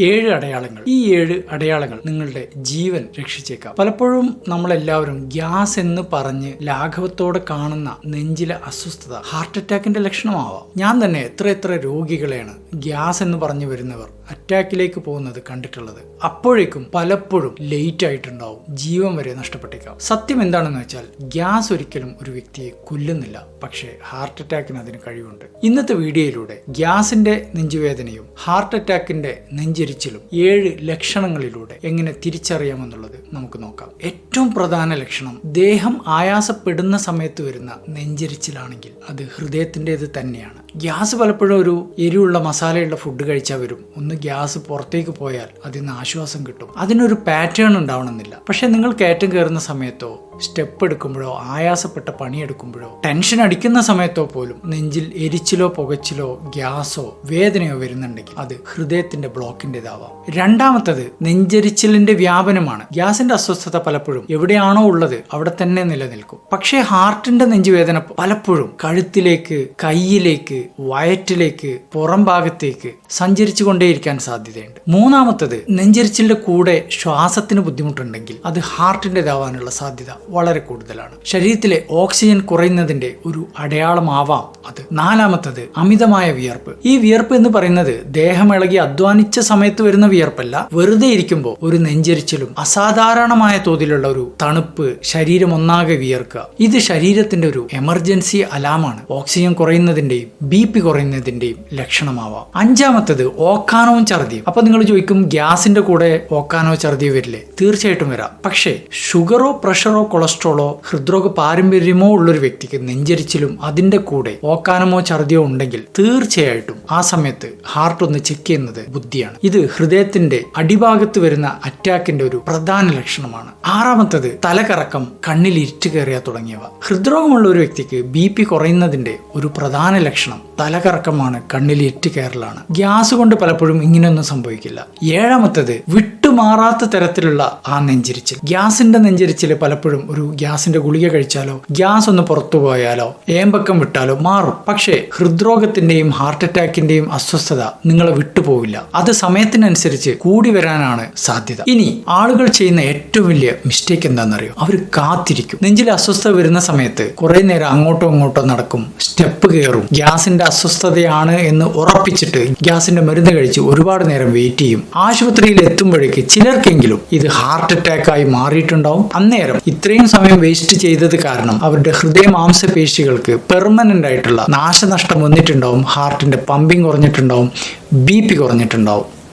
ഏഴ് അടയാളങ്ങൾ. ഈ ഏഴ് അടയാളങ്ങൾ നിങ്ങളുടെ ജീവൻ രക്ഷിച്ചേക്കാം. പലപ്പോഴും നമ്മളെല്ലാവരും ഗ്യാസ് എന്ന് പറഞ്ഞ് ലാഘവത്തോടെ കാണുന്ന നെഞ്ചിലെ അസ്വസ്ഥത ഹാർട്ട് അറ്റാക്കിന്റെ ലക്ഷണമാവാം. ഞാൻ തന്നെ എത്ര എത്ര രോഗികളെയാണ് ഗ്യാസ് എന്ന് പറഞ്ഞു വരുന്നവർ അറ്റാക്കിലേക്ക് പോകുന്നത് കണ്ടിട്ടുള്ളത്. അപ്പോഴേക്കും പലപ്പോഴും ലേറ്റ് ആയിട്ടുണ്ടാവും. ജീവൻ വരെ നഷ്ടപ്പെട്ടേക്കാം. സത്യം എന്താണെന്ന് വെച്ചാൽ ഗ്യാസ് ഒരിക്കലും ഒരു വ്യക്തിയെ കൊല്ലുന്നില്ല. പക്ഷേ ഹാർട്ട് അറ്റാക്കിന് അതിന് കഴിവുണ്ട്. ഇന്നത്തെ വീഡിയോയിലൂടെ ഗ്യാസിന്റെ നെഞ്ചുവേദനയും ഹാർട്ട് അറ്റാക്കിന്റെ നെഞ്ചിരിച്ചിലും ഏഴ് ലക്ഷണങ്ങളിലൂടെ എങ്ങനെ തിരിച്ചറിയാമെന്നുള്ളത് നമുക്ക് നോക്കാം. ഏറ്റവും പ്രധാന ലക്ഷണം ദേഹം ആയാസപ്പെടുന്ന സമയത്ത് വരുന്ന നെഞ്ചരിച്ചിലാണെങ്കിൽ അത് ഹൃദയത്തിന്റെത് തന്നെയാണ്. ഗ്യാസ് പലപ്പോഴും ഒരു എരിവുള്ള മസാലയുള്ള ഫുഡ് കഴിച്ചാൽ വരും. ഒന്ന് ഗ്യാസ് പുറത്തേക്ക് പോയാൽ അതിൽ നിന്ന് ആശ്വാസം കിട്ടും. അതിനൊരു പാറ്റേൺ ഉണ്ടാവണമെന്നില്ല. പക്ഷെ നിങ്ങൾ കയറ്റം കയറുന്ന സമയത്തോ സ്റ്റെപ്പ് എടുക്കുമ്പോഴോ ആയാസപ്പെട്ട പണിയെടുക്കുമ്പോഴോ ടെൻഷൻ അടിക്കുന്ന സമയത്തോ പോലും നെഞ്ചിൽ എരിച്ചിലോ പുകച്ചിലോ ഗ്യാസോ വേദനയോ വരുന്നുണ്ടെങ്കിൽ അത് ഹൃദയത്തിന്റെ ബ്ലോക്കിന്റെതാവാം രണ്ടാമത്തത് നെഞ്ചരിച്ചിലിന്റെ വ്യാപനമാണ്. ഗ്യാസിന്റെ അസ്വസ്ഥത പലപ്പോഴും എവിടെയാണോ ഉള്ളത് അവിടെ തന്നെ നിലനിൽക്കും. പക്ഷേ ഹാർട്ടിന്റെ നെഞ്ചുവേദന പലപ്പോഴും കഴുത്തിലേക്ക് കൈയിലേക്ക് വയറ്റിലേക്ക് പുറം ഭാഗത്തേക്ക് സഞ്ചരിച്ചു കൊണ്ടേയിരിക്കാൻ സാധ്യതയുണ്ട്. മൂന്നാമത്തത് നെഞ്ചരിച്ചിലിന്റെ കൂടെ ശ്വാസത്തിന് ബുദ്ധിമുട്ടുണ്ടെങ്കിൽ അത് ഹാർട്ടിന്റെതാവാനുള്ള സാധ്യത വളരെ കൂടുതലാണ്. ശരീരത്തിലെ ഓക്സിജൻ കുറയുന്നതിന്റെ ഒരു അടയാളമാവാം അത്. നാലാമത്തത് അമിതമായ വിയർപ്പ്. ഈ വിയർപ്പ് എന്ന് പറയുന്നത് ദേഹമിളകി അധ്വാനിച്ച സമയത്ത് വരുന്ന വിയർപ്പല്ല. വെറുതെ ഇരിക്കുമ്പോൾ ഒരു നെഞ്ചരിച്ചിലും അസാധാരണമായ തോതിലുള്ള ഒരു തണുപ്പ് ശരീരം ഒന്നാകെ വിയർക്കുക. ഇത് ശരീരത്തിന്റെ ഒരു എമർജൻസി അലാമാണ്. ഓക്സിജൻ കുറയുന്നതിന്റെയും ബി പി കുറയുന്നതിന്റെയും ലക്ഷണമാവാം. അഞ്ചാമത്തത് ഓക്കാനവും ഛർദിയും. അപ്പൊ നിങ്ങൾ ചോദിക്കും ഗ്യാസിന്റെ കൂടെ ഓക്കാനോ ഛർദിയോ വരില്ലേ? തീർച്ചയായിട്ടും വരാം. പക്ഷേ ഷുഗറോ പ്രഷറോ കൊളസ്ട്രോളോ ഹൃദ്രോഗ പാരമ്പര്യമോ ഉള്ളൊരു വ്യക്തിക്ക് നെഞ്ചരിച്ചിലും അതിന്റെ കൂടെ ഓക്കാനമോ ഛർദിയോ ഉണ്ടെങ്കിൽ തീർച്ചയായിട്ടും ആ സമയത്ത് ഹാർട്ട് ഒന്ന് ചെക്ക് ചെയ്യുന്നത് ബുദ്ധിയാണ്. ഇത് ഹൃദയത്തിന്റെ അടിഭാഗത്ത് വരുന്ന അറ്റാക്കിന്റെ ഒരു പ്രധാന ലക്ഷണമാണ്. ആറാമത്തത് തലകറക്കം കണ്ണിൽ ഇരുട്ട് കയറിയാ തുടങ്ങിയവ. ഹൃദ്രോഗമുള്ള ഒരു വ്യക്തിക്ക് ബി പി കുറയുന്നതിന്റെ ഒരു പ്രധാന ലക്ഷണം തലകറക്കമാണ് കണ്ണിൽ എറ്റ് കയറലാണ് ഗ്യാസ് കൊണ്ട് പലപ്പോഴും ഇങ്ങനെയൊന്നും സംഭവിക്കില്ല. ഏഴാമത്തത് വിട്ടുമാറാത്ത തരത്തിലുള്ള ആ നെഞ്ചിരിച്ചിൽ. ഗ്യാസിന്റെ നെഞ്ചിരിച്ചിൽ പലപ്പോഴും ഒരു ഗ്യാസിന്റെ ഗുളിക കഴിച്ചാലോ ഗ്യാസ് ഒന്ന് പുറത്തു പോയാലോ ഏമ്പക്കം വിട്ടാലോ മാറും. പക്ഷേ ഹൃദ്രോഗത്തിന്റെയും ഹാർട്ട് അറ്റാക്കിന്റെയും അസ്വസ്ഥത നിങ്ങളെ വിട്ടുപോവില്ല. അത് സമയത്തിനനുസരിച്ച് കൂടി വരാനാണ് സാധ്യത. ഇനി ആളുകൾ ചെയ്യുന്ന ഏറ്റവും വലിയ മിസ്റ്റേക്ക് എന്താണെന്നറിയോ? അവർ കാത്തിരിക്കും. നെഞ്ചിൽ അസ്വസ്ഥത വരുന്ന സമയത്ത് കുറെ നേരം അങ്ങോട്ടോ ഇങ്ങോട്ടോ നടക്കും. സ്റ്റെപ്പ് കയറും. ഗ്യാസിന്റെ അസ്വസ്ഥതയാണ് എന്ന് ഉറപ്പിച്ചിട്ട് ഗ്യാസിന്റെ മരുന്ന് കഴിച്ച് ഒരുപാട് നേരം വെയിറ്റ് ചെയ്യും. ആശുപത്രിയിൽ എത്തുമ്പോഴേക്ക് ചിലർക്കെങ്കിലും ഇത് ഹാർട്ട് അറ്റാക്കായി മാറിയിട്ടുണ്ടാവും. അന്നേരം ഇത്രയും സമയം വേസ്റ്റ് ചെയ്തത് കാരണം അവരുടെ ഹൃദയ മാംസപേശികൾക്ക് പെർമനന്റ് ആയിട്ടുള്ള നാശനഷ്ടം വന്നിട്ടുണ്ടാവും. ഹാർട്ടിന്റെ പമ്പിങ് കുറഞ്ഞിട്ടുണ്ടാവും. B P കുറഞ്ഞിട്ടുണ്ടാവും.